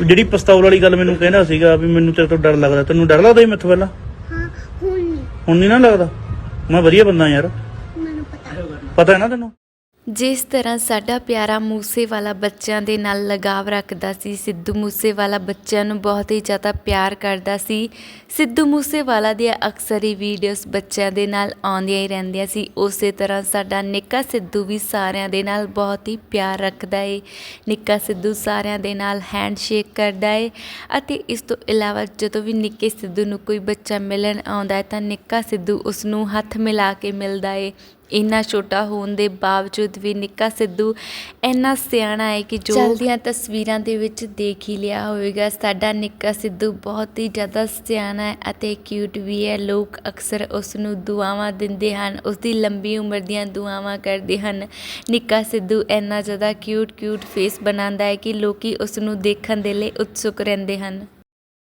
ਜਿਹੜੀ ਪਿਸਤੌਲ ਵਾਲੀ ਗੱਲ ਮੈਨੂੰ ਕਹਿੰਦਾ ਸੀਗਾ ਵੀ ਮੈਨੂੰ ਤੇਰੇ ਤੋਂ ਡਰ ਲੱਗਦਾ ਤੈਨੂੰ ਡਰ ਲੱਗਦਾ ਸੀ ਮੈਥੋਂ ਪਹਿਲਾਂ? ਹਾਂ ਹੁਣ ਨਹੀਂ। ਹੁਣ ਨਹੀਂ ਨਾ ਲੱਗਦਾ? ਮੈਂ ਵਧੀਆ ਬੰਦਾ ਯਾਰ। ਮੈਨੂੰ ਪਤਾ। ਪਤਾ ਹੈ ਨਾ ਤੈਨੂੰ? ਜਿਸ ਤਰ੍ਹਾਂ ਸਾਡਾ ਪਿਆਰਾ ਮੂਸੇਵਾਲਾ ਬੱਚਿਆਂ ਦੇ ਨਾਲ ਲਗਾਵ ਰੱਖਦਾ ਸੀ, ਸਿੱਧੂ ਮੂਸੇਵਾਲਾ ਬੱਚਿਆਂ ਨੂੰ ਬਹੁਤ ਹੀ ਜ਼ਿਆਦਾ ਪਿਆਰ ਕਰਦਾ ਸੀ। ਸਿੱਧੂ ਮੂਸੇਵਾਲਾ ਦੀਆਂ ਅਕਸਰ ਹੀ ਵੀਡੀਓਜ਼ ਬੱਚਿਆਂ ਦੇ ਨਾਲ ਆਉਂਦੀਆਂ ਹੀ ਰਹਿੰਦੀਆਂ ਸੀ। ਉਸੇ ਤਰ੍ਹਾਂ ਸਾਡਾ ਨਿੱਕਾ ਸਿੱਧੂ ਵੀ ਸਾਰਿਆਂ ਦੇ ਨਾਲ ਬਹੁਤ ਹੀ ਪਿਆਰ ਰੱਖਦਾ ਏ। ਨਿੱਕਾ ਸਿੱਧੂ ਸਾਰਿਆਂ ਦੇ ਨਾਲ ਹੈਂਡਸ਼ੇਕ ਕਰਦਾ ਏ ਅਤੇ ਇਸ ਤੋਂ ਇਲਾਵਾ ਜਦੋਂ ਵੀ ਨਿੱਕੇ ਸਿੱਧੂ ਨੂੰ ਕੋਈ ਬੱਚਾ ਮਿਲਣ ਆਉਂਦਾ ਹੈ ਤਾਂ ਨਿੱਕਾ ਸਿੱਧੂ ਉਸ ਨੂੰ ਹੱਥ ਮਿਲਾ ਕੇ ਮਿਲਦਾ ਏ। ਇੰਨਾ ਛੋਟਾ ਹੋਣ ਦੇ ਬਾਵਜੂਦ ਵੀ ਨਿੱਕਾ ਸਿੱਧੂ ਇੰਨਾ ਸਿਆਣਾ ਹੈ ਕਿ ਜੋ ਚਲਦੀਆਂ ਤਸਵੀਰਾਂ ਦੇ ਵਿੱਚ ਦੇਖ ਹੀ ਲਿਆ ਹੋਵੇਗਾ ਸਾਡਾ ਨਿੱਕਾ ਸਿੱਧੂ ਬਹੁਤ ਹੀ ਜ਼ਿਆਦਾ ਸਿਆਣਾ ਹੈ ਅਤੇ ਕਿਊਟ ਵੀ ਹੈ। ਲੋਕ ਅਕਸਰ ਉਸ ਨੂੰ ਦੁਆਵਾਂ ਦਿੰਦੇ ਹਨ ਉਸ ਦੀ ਲੰਬੀ ਉਮਰ ਦੀਆਂ ਦੁਆਵਾਂ ਕਰਦੇ ਹਨ। ਨਿੱਕਾ ਸਿੱਧੂ ਇੰਨਾ ਜ਼ਿਆਦਾ ਕਿਊਟ ਕਿਊਟ ਫੇਸ ਬਣਾਉਂਦਾ ਹੈ ਕਿ ਲੋਕੀ ਉਸ ਨੂੰ ਦੇਖਣ ਦੇ ਲਈ ਉਤਸੁਕ ਰਹਿੰਦੇ ਹਨ।